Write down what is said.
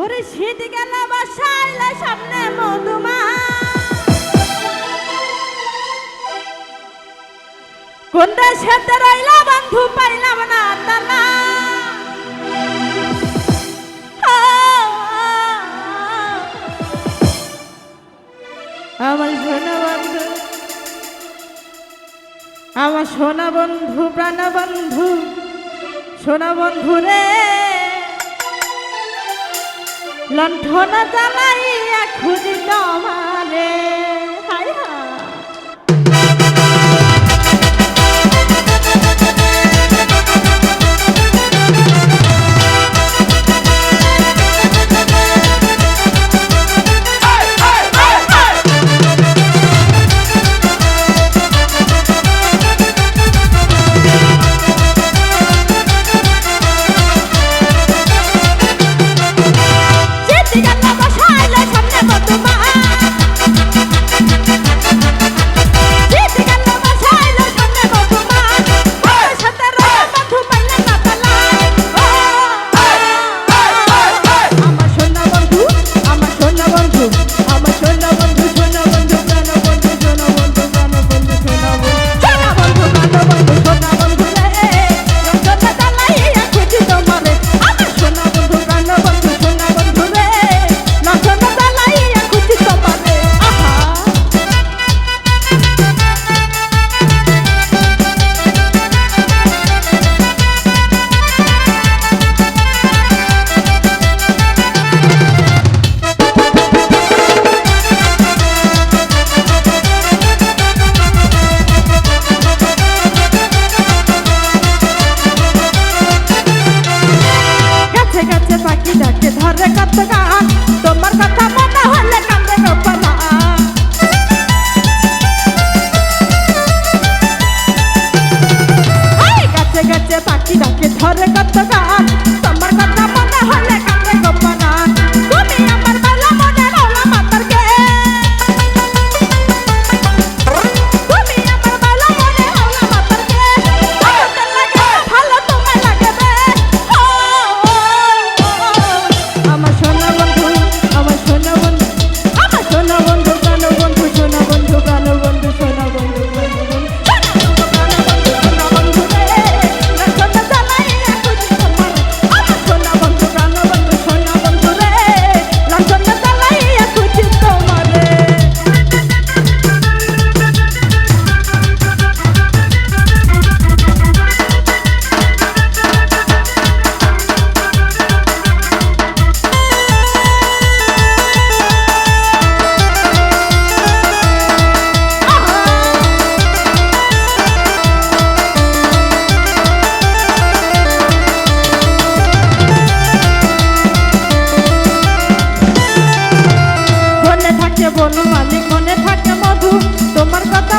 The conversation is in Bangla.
ওরে শীত গেল বাসাইলে সামনে মধুমা। কোন দেশেতে রইলা বন্ধু পাইলাম না তালা। আমার সোনা বন্ধু, আমার সোনা বন্ধু, প্রাণ বন্ধু সোনা বন্ধু রে। লণ্ঠন জ্বালাইয়া খুঁজিত 莎 কোনো মালিক মনে থাকে মধু। তোমার কথা